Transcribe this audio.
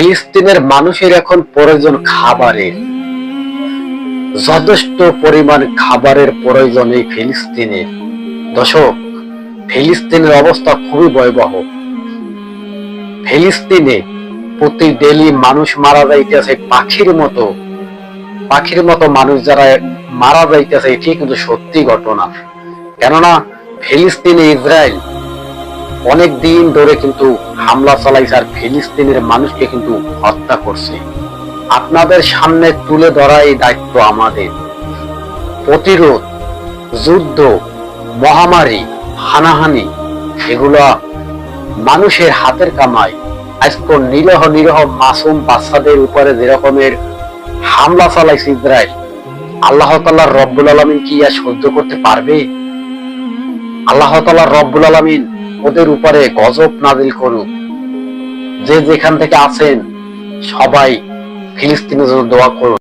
ফিলিস্তিনের মানুষের এখন প্রয়োজন খাবারের। যথেষ্ট পরিমাণ খাবারের প্রয়োজন এই ফিলিস্তিনের দর্শক, ফিলিস্তিনের অবস্থা খুবই ভয়াবহ। ফিলিস্তিনে প্রতি ডেলি মানুষ মারা যাইতেছে পাখির মতো। পাখির মতো মানুষ যারা মারা যাইতেছে, এটি কিন্তু সত্যি ঘটনা। কেননা ফিলিস্তিনে ইসরায়েল অনেক দিন ধরে কিন্তু হামলা চালাইছে আর ফিলিস্তিনের মানুষকে কিন্তু হত্যা করছে। আপনাদের সামনে তুলে ধরা এই দায়িত্ব আমাদের। প্রতিরোধ, যুদ্ধ, মহামারী, হানাহানি, এগুলা মানুষের হাতের কামাই। আজকে নিরহ নিরহ মাসুম বাচ্চাদের উপরে যেরকমের হামলা চালাইছে ইসরায়েল, আল্লাহ তাল্লাহ রব্বুল আলমিন কি আর সহ্য করতে পারবে? আল্লাহ তাল্লাহ রব্বুল আলমিন ওদের উপরে গজব নাজিল করুক যে যেখান থেকে আছেন সবাই ফিলিস্তিনের জন্য দোয়া করুন।